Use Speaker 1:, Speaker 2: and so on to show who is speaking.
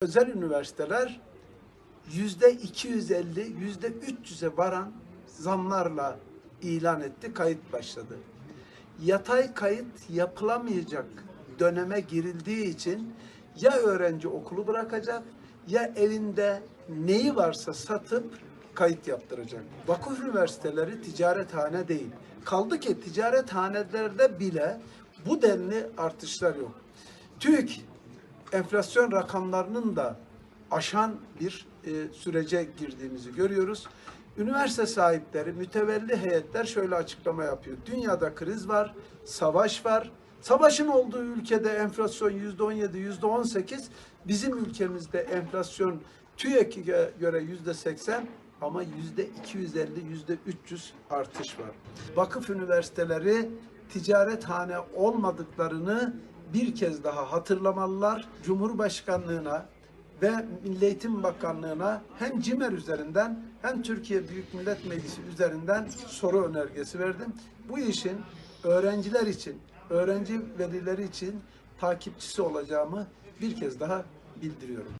Speaker 1: Özel üniversiteler yüzde 250, yüzde 300'e varan zamlarla ilan etti, kayıt başladı. Yatay kayıt yapılamayacak döneme girildiği için ya öğrenci okulu bırakacak ya evinde neyi varsa satıp kayıt yaptıracak. Vakıf üniversiteleri ticarethane değil. Kaldı ki ticarethanelerde bile bu denli artışlar yok. TÜİK enflasyon rakamlarının da aşan bir e, sürece girdiğimizi görüyoruz. Üniversite sahipleri, mütevelli heyetler şöyle açıklama yapıyor. Dünyada kriz var, savaş var. Savaşın olduğu ülkede enflasyon yüzde on yedi, yüzde on sekiz. Bizim ülkemizde enflasyon TÜİK'e göre yüzde seksen ama yüzde 250, yüzde 300 artış var. Vakıf üniversiteleri ticarethane olmadıklarını bir kez daha hatırlamalılar. Cumhurbaşkanlığına ve Milli Eğitim Bakanlığı'na hem CİMER üzerinden hem Türkiye Büyük Millet Meclisi üzerinden soru önergesi verdim. Bu işin öğrenciler için, öğrenci velileri için takipçisi olacağımı bir kez daha bildiriyorum.